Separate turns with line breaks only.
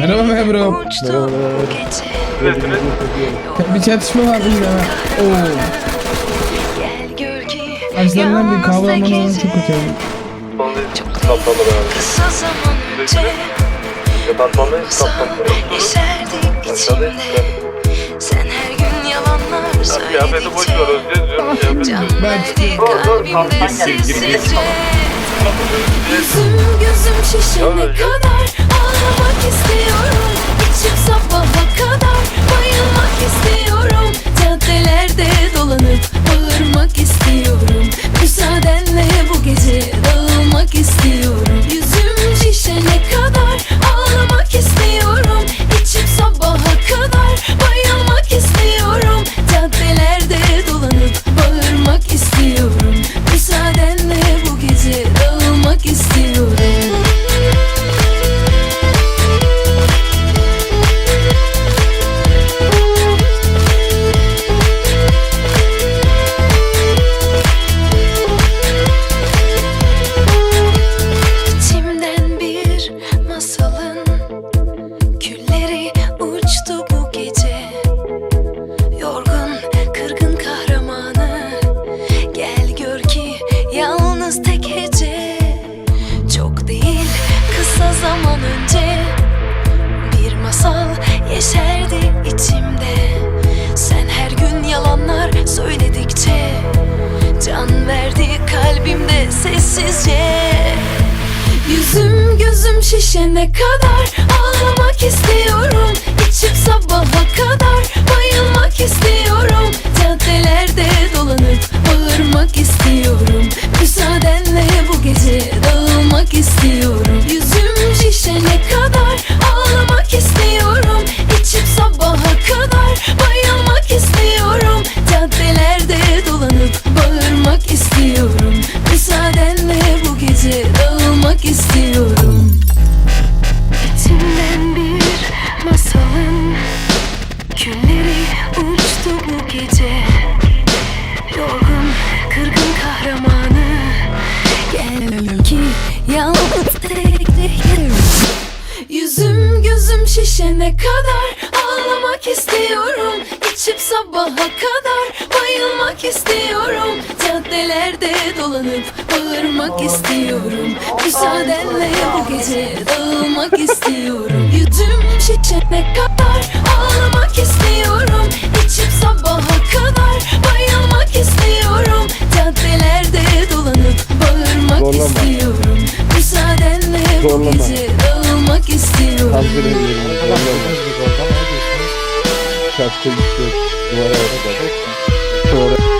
Merhaba Mebro. Bir çatışma var burada. Oo. Açlarından bir kahve almanın oranı çok kötü.
Kaptanla beraber. Departmandayız kaptanla. Aşağıdayız.
Sen her gün yalanlar
Kıyafeti boş ver
söyledikçe
Özge diyorum. Kıyafeti.
Can verdi kalbimde sessizce Yüzüm gözüm şişene
Öyle.
kadar önce Bir masal yeşerdi içimde. Sen her gün yalanlar söyledikçe Can verdi kalbimde sessizce. Yüzüm gözüm şişene kadar Ağlamak yalnız tek Yüzüm gözüm şişene kadar Ağlamak istiyorum. İçim sabaha kadar Bayılmak istiyorum. Caddelerde dolanıp Bağırmak istiyorum. Müsaadenle bu gece Dağılmak istiyorum. Yüzüm şişene kadar
Zorlama.
Dağılmak istiyorum
Hazır ediyorum. Zorlama. Şapka gitti. Duvara yapacak. Sonra